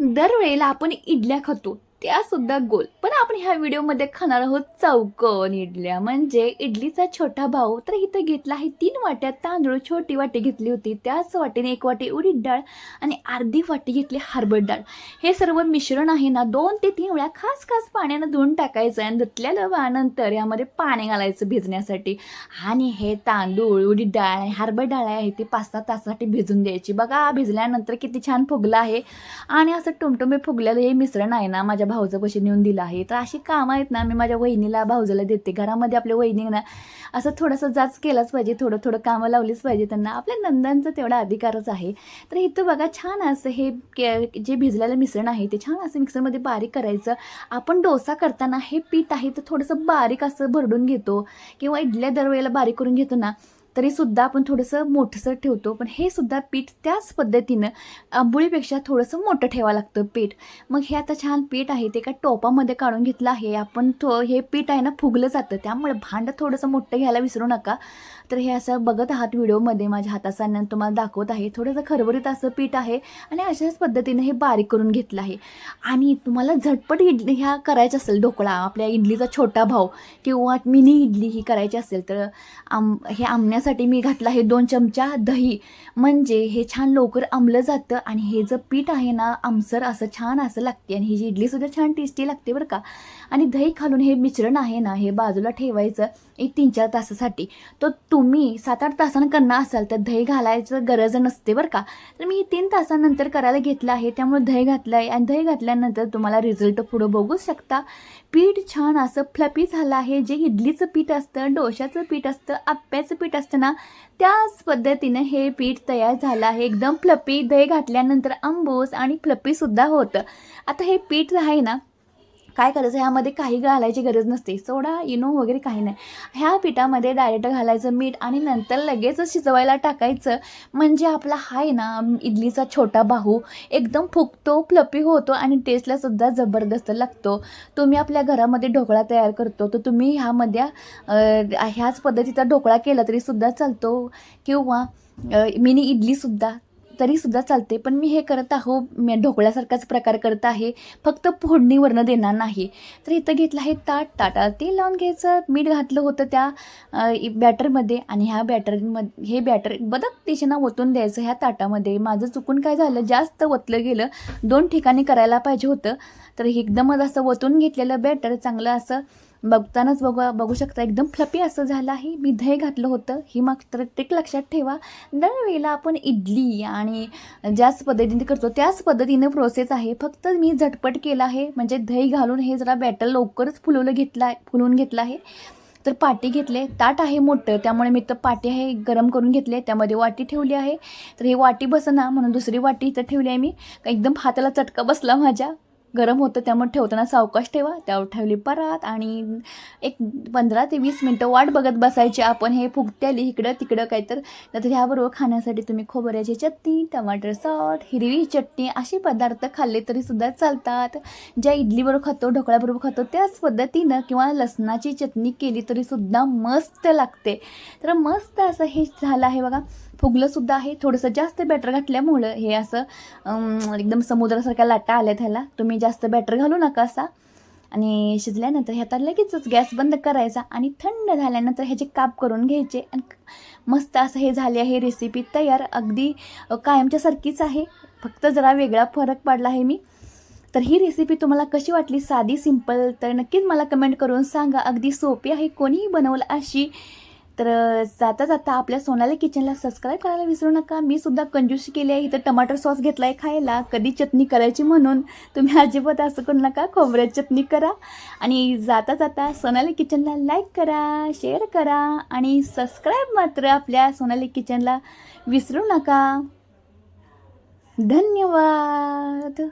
दरवेळेला आपण इडल्या खातो. त्या सुद्धा गोल. पण आपण ह्या व्हिडिओमध्ये खाणार आहोत चौकोन इडल्या. म्हणजे इडलीचा छोटा भाऊ. तर इथं घेतला आहे तीन वाट्या तांदूळ. छोटी वाटी घेतली होती. त्याच वाटीने एक वाटी उडीद डाळ आणि अर्धी वाटी घेतली हरभर डाळ. हे सर्व मिश्रण आहे ना दोन ते तीन वेळा खास खास पाण्यानं धुवून टाकायचं आणि धुतल्यानं नंतर यामध्ये पाणी घालायचं भिजण्यासाठी. आणि हे तांदूळ उडीद डाळ आणि हरभर डाळ आहे ती पाच सहा तासासाठी भिजून द्यायची. बघा भिजल्यानंतर किती छान फुगलं आहे. आणि असं टुमटुमे फुगलेलं हे मिश्रण आहे ना माझ्या भाऊचं पैसे नेऊन दिलं आहे. तर अशी कामं आहेत ना मी माझ्या वहिनीला भाऊजाला देते. घरामध्ये आपल्या वहिनींना असं थोडंसं जाच केलाच पाहिजे थोडं थोडं कामं लावलीच पाहिजे त्यांना. आपल्या नंदांचा तेवढा अधिकारच आहे. तर इथं बघा छान असं हे के जे भिजलेलं मिश्रण आहे ते छान असं मिक्सरमध्ये बारीक करायचं. आपण डोसा करताना हे पीठ आहे तर थोडंसं बारीक असं भरडून घेतो. किंवा इडल्या दरवेळेला बारीक करून घेतो ना तरीसुद्धा आपण थोडंसं मोठंसं ठेवतो. पण हे सुद्धा पीठ त्याच पद्धतीनं आंबोळीपेक्षा थोडंसं मोठं ठेवावं लागतं पीठ. मग हे आता छान पीठ आहे ते एका टोपामध्ये काढून घेतलं आहे. आपण थो हे पीठ आहे ना फुगलं जातं. त्यामुळे भांडं थोडंसं मोठं घ्यायला विसरू नका. तर हे असं बघत आहात व्हिडिओमध्ये माझ्या हातासान्यानं तुम्हाला दाखवत आहे. थोडंसं खरबरीत असं पीठ आहे आणि अशाच पद्धतीने हे बारीक करून घेतलं आहे. आणि तुम्हाला झटपट इडली ह्या करायचं असेल ढोकळा आपल्या इडलीचा छोटा भाव किंवा मिनी इडली ही करायची असेल तर आम हे आंबण्यासाठी मी घातलं आहे दोन चमचा दही. म्हणजे हे छान लवकर आंबलं जातं आणि हे जर पीठ आहे ना आमसर असं छान असं लागते आणि ही जी इडलीसुद्धा छान टेस्टी लागते बरं का. आणि दही खालून हे मिश्रण आहे ना हे बाजूला ठेवायचं एक तीन चार तासासाठी. तर तुम्ही सात आठ तासानं करणार असाल तर दही घालायचं गरज नसते बरं का. तर मी तीन तासानंतर करायला घेतलं आहे त्यामुळे दही घातलं आहे आणि दही घातल्यानंतर तुम्हाला रिझल्ट पुढं बघू शकता. पीठ छान असं फ्लपी झालं आहे जे इडलीचं पीठ असतं डोशाचं पीठ असतं आप्याचं पीठ असतं ना त्याच पद्धतीने हे पीठ तयार झालं आहे. एकदम फ्लपी दही घातल्यानंतर आंबूस आणि फ्लपीसुद्धा होतं. आता हे पीठ आहे ना काय करायचं? ह्यामध्ये काही घालायची गरज नसते. सोडा इनो वगैरे काही नाही. ह्या पिठामध्ये डायरेक्ट घालायचं मीठ आणि नंतर लगेच शिजवायला टाकायचं. म्हणजे आपला हा आहे ना इडलीचा छोटा बाहू एकदम फुगतो फ्लपी होतो आणि टेस्टला सुद्धा जबरदस्त लागतो. तुम्ही आपल्या घरामध्ये ढोकळा तयार करतो तर तुम्ही ह्यामध्ये ह्याच पद्धतीचा ढोकळा केला तरी सुद्धा चालतो. किंवा मिनी इडलीसुद्धा तरीसुद्धा चालते. पण मी हे करत आहो मी ढोकळ्यासारखाच प्रकार करत आहे. फक्त फोडणीवरनं देणार नाही. तर इथं घेतलं आहे ताट. ताटा तेल लावून घ्यायचं. मीठ घातलं होतं त्या बॅटरमध्ये आणि ह्या बॅटरमध्ये हे बॅटर बदक दिशेनं ओतून द्यायचं ह्या ताटामध्ये. माझं चुकून काय झालं? जास्त ओतलं गेलं. दोन ठिकाणी करायला पाहिजे होतं. तर हे एकदमच असं ओतून घेतलेलं बॅटर चांगलं असं बघतानाच बघ बघू शकता. एकदम फ्लपी असं झालं आहे. मी दही घातलं होतं. ही मात्र ट्रिक लक्षात ठेवा. दरवेळेला आपण इडली आणि ज्याच पद्धतीने करतो त्याच पद्धतीने प्रोसेस आहे. फक्त मी झटपट केलं आहे. म्हणजे दही घालून हे जरा बॅटर लवकरच फुलवलं घेतलं आहे फुलवून घेतलं आहे. तर पाटी घेतले. ताट आहे मोठं. त्यामुळे मी तर पाटी आहे गरम करून घेतले. त्यामध्ये वाटी ठेवली आहे. तर ही वाटी बसना म्हणून दुसरी वाटी इथं ठेवली आहे मी. एकदम हाताला चटका बसला माझ्या. गरम होतं त्यामुळे ठेवताना सावकाश ठेवा. त्यावर ठेवली परात आणि एक पंधरा ते वीस मिनटं वाट बघत बसायची. आपण हे फुगत्याली इकडं तिकडं काय तर नंतर ह्याबरोबर खाण्यासाठी तुम्ही खोबऱ्याची चटणी टमाटर सॉट हिरवी चटणी असे पदार्थ खाल्ले तरी सुद्धा चालतात. ज्या इडलीबरोबर खातो ढोकळ्याबरोबर खातो त्याच पद्धतीनं किंवा लसणाची चटणी केली तरी सुद्धा मस्त लागते. तर मस्त असं हे झालं आहे बघा. फुगलंसुद्धा आहे. थोडंसं जास्त बॅटर घातल्यामुळं हे असं एकदम समुद्रासारख्या लाटा आल्या त्याला तुम्ही जास्त बॅटर घालू नका असा. आणि शिजल्यानंतर ह्याचा लगेचच गॅस बंद करायचा आणि थंड झाल्यानंतर ह्याचे काप करून घ्यायचे. आणि मस्त असं हे झाले आहे रेसिपी तयार. अगदी कायमच्यासारखीच आहे. फक्त जरा वेगळा फरक पडला आहे मी. तर ही रेसिपी तुम्हाला कशी वाटली? साधी सिंपल तर नक्कीच मला कमेंट करून सांगा. अगदी सोपी आहे. कोणीही बनवलं अशी तर जाता जाता आपल्या सोनाली किचनला सबस्क्राईब करायला विसरू नका. मी सुद्धा कंजूशी केली आहे. इथं टमाटर सॉस घेतला आहे खायला. कधी चटणी करायची म्हणून. तुम्ही अजिबात असं करू नका. खोबऱ्याची चटणी करा. आणि जाता जाता सोनाली किचनला लाईक करा शेअर करा आणि सबस्क्राईब मात्र आपल्या सोनाली किचनला विसरू नका. धन्यवाद.